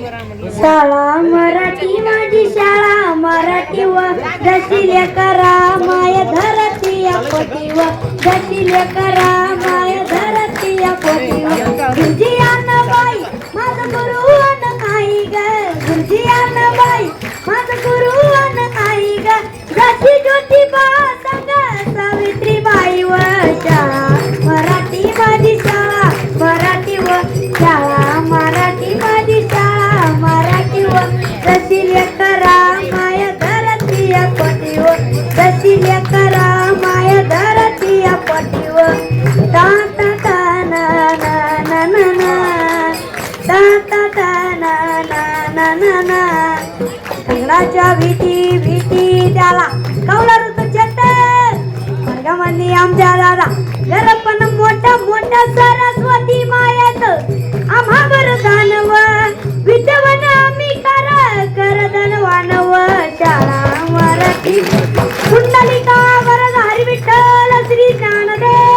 शाळा मराठी माझी शाळा मराठी व. जशिले करा माय धरती या व करा माय धरती या गुरुजी बाई माझ गुरु अन काही ग. गुरुजी बाई माझ गुरु अन काही ग. जशी संग सावित्री बाई व शाळा. मराठी माझी शाळा मराठी व शाळा. अंगणाच्या भीती भीती त्याला. कावला ऋतू छत वर्गमंदी आमच्या दादा. गरपण मोठ्या मोठ्या सरस्वती मायात. आम्हा बर दानव विधवन आम्ही कर कर धनवानव शाळा मराठी कुंडलिका वरद हरी विठ्ठल श्री ज्ञानदेव.